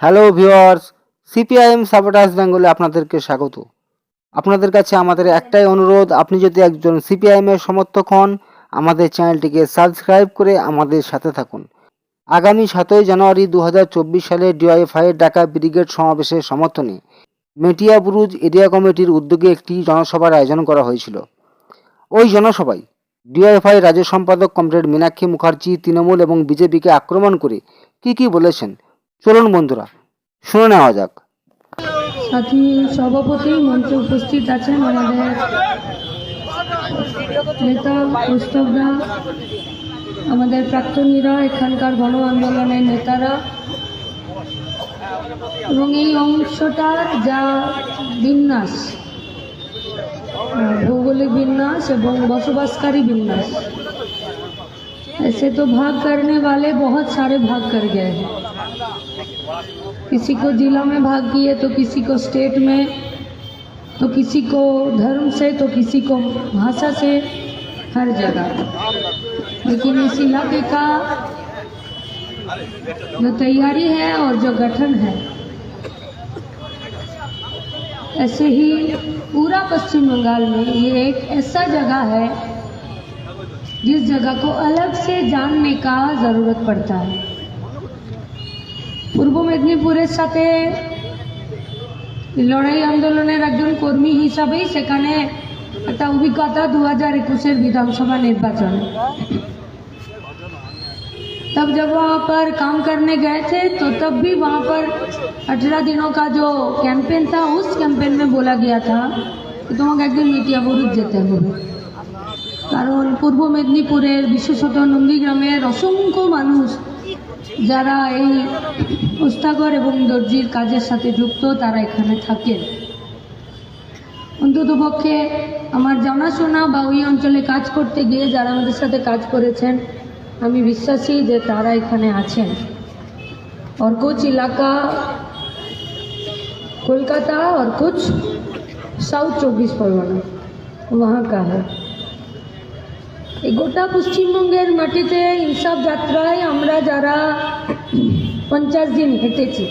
Hello viewers CPIM supporters বেঙ্গলে আপনাদেরকে স্বাগত। আপনাদের কাছে আমাদের একটাই অনুরোধ, আপনি যদি একজন সিপিআইএম এর সমর্থক হন, আমাদের চ্যানেলটিকে সাবস্ক্রাইব করে আমাদের সাথে থাকুন। আগামী সাতই জানুয়ারি দু হাজার চব্বিশ সালে ডিওয়াইফাইয়ের ডাকা ব্রিগেড সমাবেশের সমর্থনে মেটিয়া বুরুজ এরিয়া কমিটির উদ্যোগে একটি জনসভার আয়োজন করা হয়েছিল। ওই জনসভায় ডিওয়াইফাই রাজ্য সম্পাদক কমরেড মীনাক্ষী মুখার্জি, তৃণমূল এবং বিজেপিকে আক্রমণ করে কি কি বলেছেন চলুন বন্ধুরা শুনে নেওয়া যাক সাথী সভাপতি মঞ্চে উপস্থিত আছেন আমাদের নেতা প্রস্তবদা আমাদের প্রাক্তনীরা এখানকার গণ আন্দোলনের নেতারা এবং এই অংশটার যা বিন্যাস আহ, ভৌগোলিক বিন্যাস এবং বসবাসকারী বিন্যাস ऐसे तो भाग करने वाले बहुत सारे भाग कर गए हैं किसी को जिलों में भागी है तो किसी को स्टेट में तो किसी को धर्म से तो किसी को भाषा से, हर जगह। लेकिन इस इलाके का जो तैयारी है और जो गठन है, ऐसे ही पूरा पश्चिम बंगाल में ये एक ऐसा जगह है, जिस जगह को अलग से जानने का ज़रूरत पड़ता है। মেদিনীপুরের সাথে লড়াই আন্দোলনের একজন কর্মী হিসাবেই সেখানে একটা অভিজ্ঞতা দু হাজার একুশের বিধানসভা নির্বাচন तब जब वहाँ पर काम करने गए थे तो तब भी वहाँ पर अठारह दिनों का जो कैंपेन था उस कैंपेन में बोला गया था कि তোমাকে একদিন মিটিয়া বুরুজ যেতে হবে কারণ পূর্ব মেদিনীপুরের বিশেষত নন্দীগ্রামের অসংখ্য মানুষ যারা এই ওস্তাগর এবং দর্জির কাজের সাথে যুক্ত তারা এখানে থাকেন অন্তত পক্ষে আমার জানাশোনা বা ওই অঞ্চলে কাজ করতে গিয়ে যারা আমাদের সাথে কাজ করেছেন আমি বিশ্বাসী যে তারা এখানে আছেন और कुछ इलाका कोलकाता और कुछ साउथ चौबीस परगना वहाँ का है এই গোটা পশ্চিমবঙ্গের মাটিতে ইনসাফ যাত্রায় আমরা যারা পঞ্চাশ দিন হেঁটেছি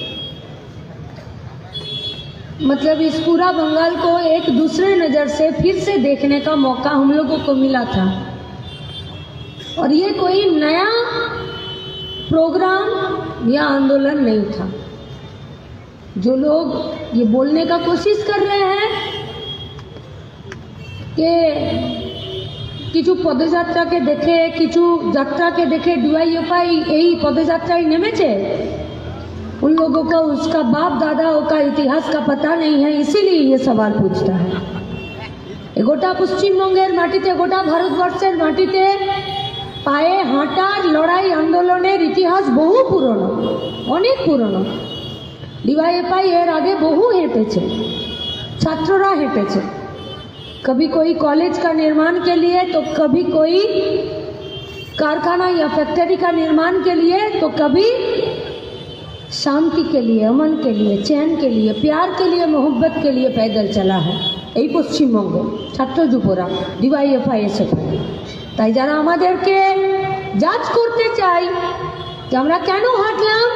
मतलब इस पूरा बंगाल को एक दूसरे नज़र से फिर से देखने का मौका हम लोगों को मिला था और ये कोई नया प्रोग्राम या आंदोलन नहीं था जो लोग ये बोलने का कोशिश कर रहे हैं कि কিছু পদযাত্রাকে দেখে কিছু যাত্রাকে দেখে ডিওয়াইএফআই এই পদযাত্রায় নেমেছে उन लोगों को उसका बाप दादाओं का इतिहास का पता नहीं है इसीलिए ये सवाल पूछता है এ গোটা পশ্চিমবঙ্গের মাটিতে গোটা ভারতবর্ষের মাটিতে পায়ে হাঁটার লড়াই আন্দোলনের ইতিহাস বহু পুরনো অনেক পুরনো ডিওয়াইএফআই এর আগে বহু হেঁটেছে ছাত্ররা হেঁটেছে कभी कोई कॉलेज का निर्माण के लिए तो कभी कोई कारखाना या फैक्ट्री का निर्माण के लिए तो कभी शांति के लिए अमन के लिए चैन के लिए प्यार के लिए मोहब्बत के लिए पैदल चला है এই পশ্চিমবঙ্গ ছাত্র যুবরা ডিওয়াইএফআই এসে তাই যারা আমাদেরকে জাজ করতে চাই যে আমরা কেন হাঁটলাম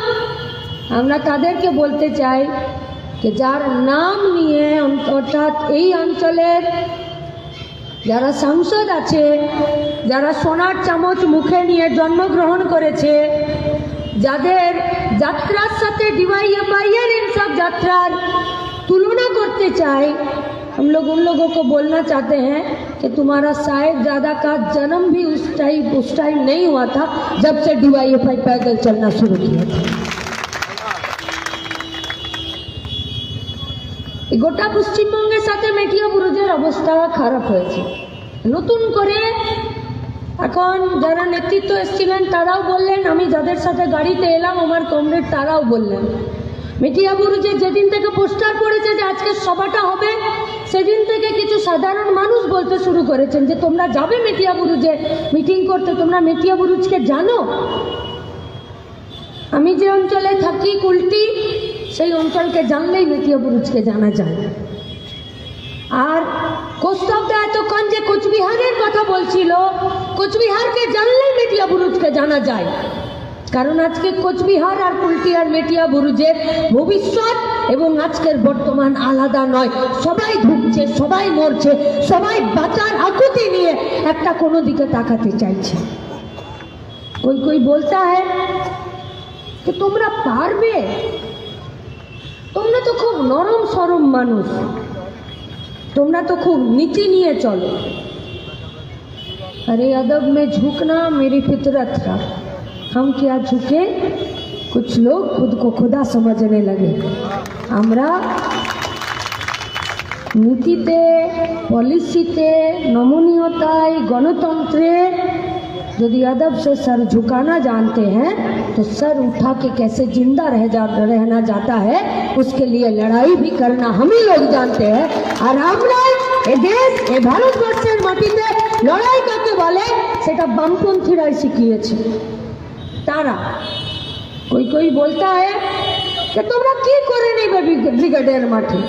আমরা তাদেরকে বলতে চাই যে যার নাম নিয়ে অর্থাৎ এই অঞ্চলের जरा सांसद আছে, যারা সোনার চামচ মুখে নিয়ে জন্মগ্রহণ করেছে, যাদের যাত্রার সাথে इन सब যাত্রার তুলনা করতে চাই, हम लोग उन लोगों को बोलना चाहते हैं कि तुम्हारा शायद साहेबजादा का जन्म भी उस टाइम उस टाइम नहीं हुआ था, जब से डी एफ़ आई पैदल चलना शुरू किया था। গোটা পশ্চিমবঙ্গের সাথে মেটিয়া বুরুজের অবস্থা খারাপ হয়েছে। নতুন করে এখন যারা নেতৃত্ব এসেছিলেন, তারাও বললেন, আমি যাদের সাথে গাড়িতে এলাম, আমার কমরেড তারাও বললেন। মেটিয়া বুরুজে যেদিন থেকে পোস্টার পড়েছে যে আজকে সভাটা হবে, সেদিন থেকে কিছু সাধারণ মানুষ বলতে শুরু করেছেন যে, তোমরা যাবে মেটিয়া বুরুজে মিটিং করতে? তোমরা মেটিয়া বুরুজকে জানো? আমি যে অঞ্চলে থাকি, কুলটি সেই অঞ্চলকে জানলেই মেটিয়া বুরুজকে জানা যায়। আর কোস্তবদা এতক্ষণ যে কোচবিহারের কথা বলছিল, কোচবিহারকে জানলেই মেটিয়া বুরুজকে জানা যায়। কারণ আজকে কোচবিহার আর কুলটিয়ার মেটিয়া বুরুজের ভবিষ্যৎ এবং আজকের বর্তমান আলাদা নয়। সবাই ঢুকছে সবাই মরছে, সবাই বাঁচার আকুতি নিয়ে একটা কোনো দিকে তাকাতে চাইছে। কই কই বলতা হ্যাঁ তোমরা পারবে? তোমরা তো খুব নরম সরম মানুষ তোমরা তো খুব নীতি নিয়ে চলো अरे अदब में झुकना मेरी फितरत था हम क्या झुके कुछ लोग खुद को खुदा समझने लगे আমরা নীতিতে পলিসিতে নমনীয়তায় गणतंत्रे यदि अदब से सर झुकाना जानते हैं तो सर उठा के कैसे जिंदा रह जा रहना जाता है उसके लिए लड़ाई भी करना हम ही लोग जानते हैं আর আমরা এ দেশ এ ভারতবর্ষের মাটিতে লড়াই কাকে বলে সেটা বামপন্থীরাই শিখিয়েছে তারা कोई कोई बोलता है कि তোমরা কি করে নেবে ব্রিগ- ব্রিগেডের মাঠে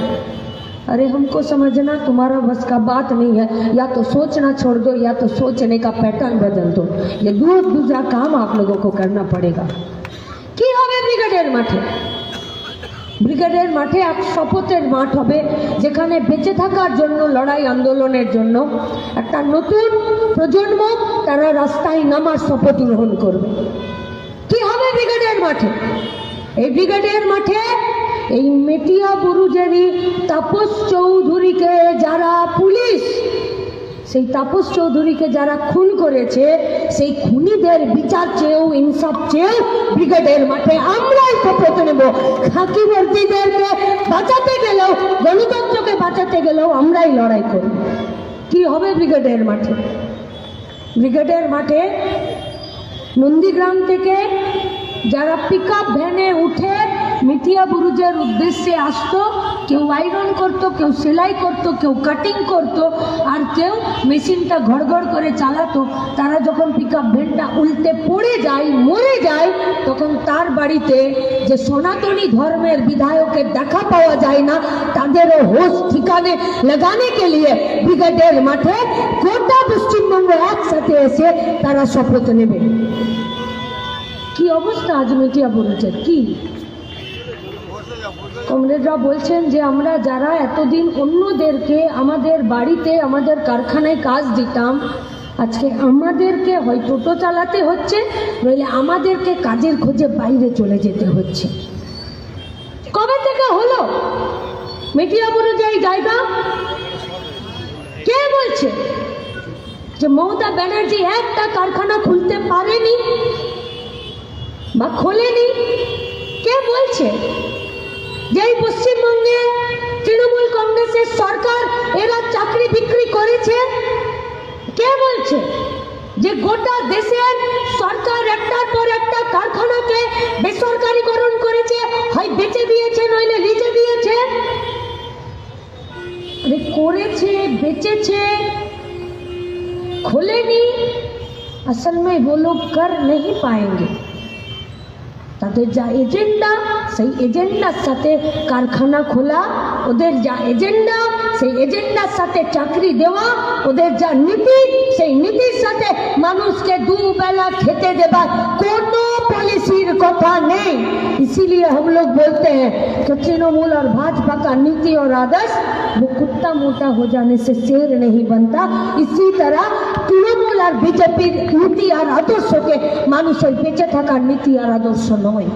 अरे हमको समझना तुम्हारा बस का बात नहीं है या तो सोचना छोड़ दो या तो सोचने का पैटर्न बदल दो ये दूर दूसरा काम आप लोगों को करना पड़ेगा কি হবে ব্রিগেডের মাঠে ব্রিগেডের মাঠে এক শপথের মাঠ হবে যেখানে বেঁচে থাকার জন্য লড়াই আন্দোলনের জন্য একটা নতুন প্রজন্ম তারা রাস্তায় নামার শপথ গ্রহণ করবে কি হবে ব্রিগেডের মাঠে এই ব্রিগেডের মাঠে এই মেটিয়া বুরুজেরই তাপস চৌধুরীকে যারা পুলিশ, সেই তাপস চৌধুরীকে যারা খুন করেছে, সেই খুনিদের বিচার চেয়েও, ইনসাফ চেয়েও ব্রিগেডের মাঠে আমরাই শপথ নেব। খাকিবর্তীদেরকে বাঁচাতে গেলেও, গণতন্ত্রকে বাঁচাতে গেলেও আমরাই লড়াই করব। কি হবে ব্রিগেডের মাঠে? ব্রিগেডের মাঠে নন্দীগ্রাম থেকে যারা পিক ভ্যানে উঠে মিথিয়া বুরুজের উদ্দেশ্যে আসতো, কেউ আয়রন করতো, কেউ সেলাই করতো, কেউ কাটিং করতো, আর কেউ মেশিনটা ঘড়ঘড় করে চালাতো। তারা যখন পিক আপ ভ্যানটা উল্টে পড়ে যায়, মরে যায়, তখন তার বাড়িতে যে সনাতনী ধর্মের বিধায়কের দেখা পাওয়া যায় না, তাদেরও হোশ ঠিকানে লাগানে কে লিয়ে ব্রিগেডের মাঠে গোটা পশ্চিমবঙ্গ একসাথে এসে তারা শপথ নেবে। কি অবস্থা আজ মিটিয়া বলেছে কি? কমরেডরা বলছেন যে আমরা যারা এতদিন অন্যদেরকে আমাদের বাড়িতে, আমাদের কারখানায় কাজ দিতাম, আজকে আমাদেরকে হয় টোটো চালাতে হচ্ছে, নইলে আমাদেরকে কাজের খোঁজে বাইরে চলে যেতে হচ্ছে। কবে থেকে হলো? মেটিয়াপুরে যে জায়গা? কে বলছে? যে মমতা ব্যানার্জি একটা কারখানা খুলতে পারেনি বা খোলেনি? কে বলছে? যে এই পশ্চিমবঙ্গে তৃণমূল কংগ্রেসের সরকার এরা চাকরি বিক্রি করেছে কে বলছে যে গোটা দেশের সরকার একটার পর একটা কারখানাকে বেসরকারীকরণ করেছে হয় বেচে দিয়েছে নইলে লিজে দিয়েছে আরে করেছে বেচেছে खोलेनी असल में वो लोग कर नहीं पाएंगे তাদের যা এজেন্ডা সেই এজেন্ডার সাথে কারখানা খোলা ওদের যা এজেন্ডা সেই এজেন্ডার সাথে চাকরি দেওয়া ওদের যা নীতি সেই নীতির সাথে মানুষকে দুবেলা খেতে দেবার কোনো পলিসির কথা নেই इसीलिए हम लोग बोलते हैं कि तृणमूल और भाजपा का नीति और आदर्श वो कुत्ता मोटा हो जाने से शेर नहीं बनता इसी तरह তৃণমূল আর বিজেপির নীতি আর আদর্শকে মানুষের বেঁচে থাকার নীতি আর আদর্শ নয়।